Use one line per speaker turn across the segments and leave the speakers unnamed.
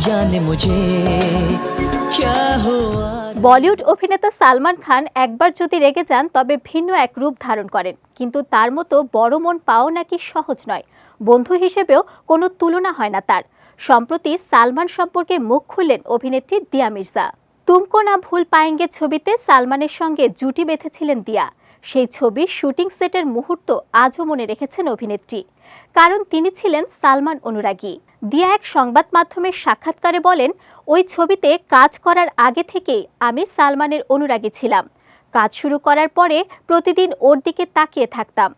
जाने मुझे क्या हुआ
বলিউড অভিনেতা সালমান খান একবার যদি রেগে যান তবে ভিন্ন এক রূপ ধারণ করেন কিন্তু তার মতো বড় মন পাও নাকি সহজ নয় বন্ধু হিসেবেও কোনো তুলনা হয় না তার সম্প্রতি সালমান সম্পর্কে মুখ খুললেন অভিনেত্রী দিয়া মির্জা তুমকো না ভুল পায়েঙ্গে ছবিতে সালমানের সঙ্গে জুটি বেঁধেছিলেন দিয়া সেই ছবির শুটিং সেটের মুহূর্ত আজও মনে রেখেছেন অভিনেত্রী। কারণ তিনি ছিলেন সালমান অনুরাগী। দিয়া এক সংবাদ মাধ্যমের সাক্ষাৎকারে বলেন, ওই ছবিতে কাজ করার আগে থেকেই আমি সালমানের অনুরাগী ছিলাম। কাজ শুরু করার পরে প্রতিদিন ওর দিকে তাকিয়ে থাকতাম।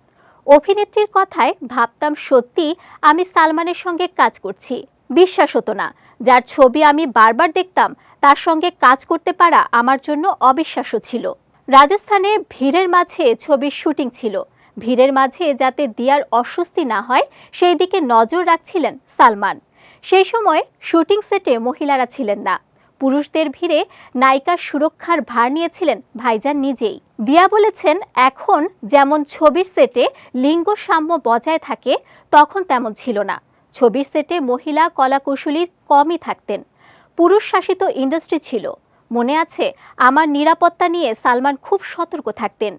অভিনেত্রীর কথায় ভাবতাম সত্যি আমি সালমানের সঙ্গে কাজ করছি। বিশ্বাস হতো না। যার ছবি আমি বারবার দেখতাম, তার সঙ্গে কাজ করতে পারা আমার জন্য অবিশ্বাস্য ছিল। রাজস্থানে ভিড়ের মাঝে ছবির শুটিং ছিল। ভিড়ের মাঝে যাতে দিয়ার অস্বস্তি না হয়, সেই দিকে নজর রাখছিলেন সালমান। সেই সময় শুটিং সেটে মহিলারা ছিলেন না। পুরুষদের ভিড়ে নায়িকার সুরক্ষার ভার নিয়েছিলেন ভাইজান নিজেই। দিয়া বলেছেন, এখন যেমন ছবির সেটে লিঙ্গ সাম্য বজায় থাকে, তখন তেমন ছিল না। ছবির সেটে মহিলা কলাকুশলী কমই থাকতেন। পুরুষ শাসিত ইন্ডাস্ট্রি ছিল। মনে আছে আমার নিরাপত্তা নিয়ে সালমান খুব সতর্ক থাকতেন।